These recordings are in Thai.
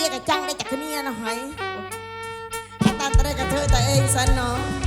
รียกไอ้จังได้จากที่นี่นะหอยตาตาได้กับเธอแต่เองสันเนาะ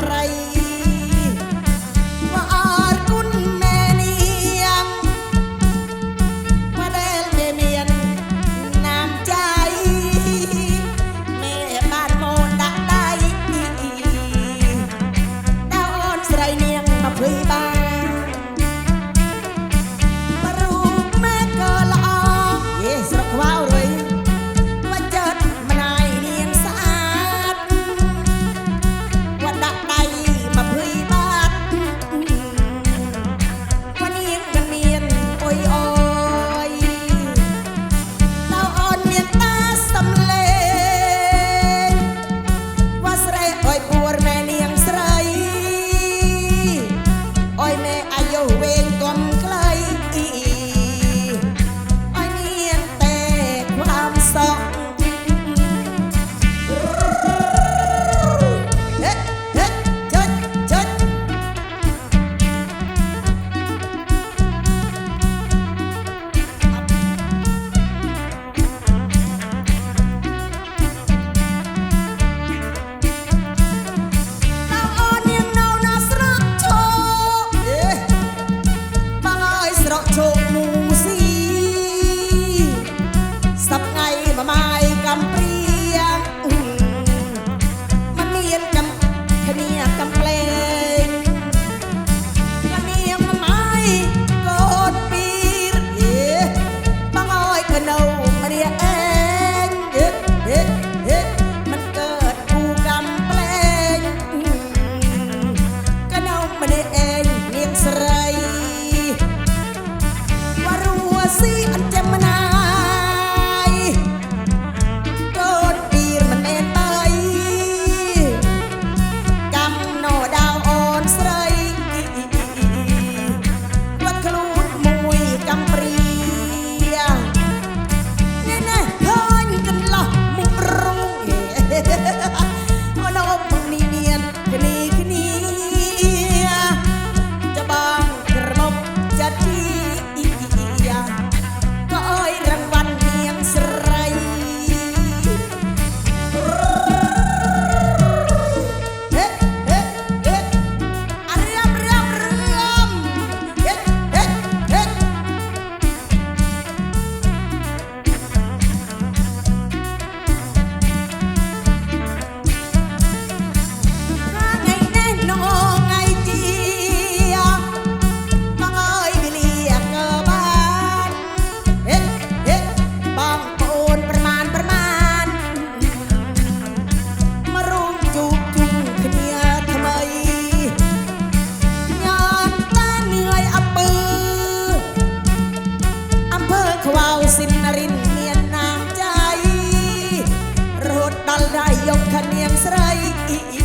อะไร and them and Israel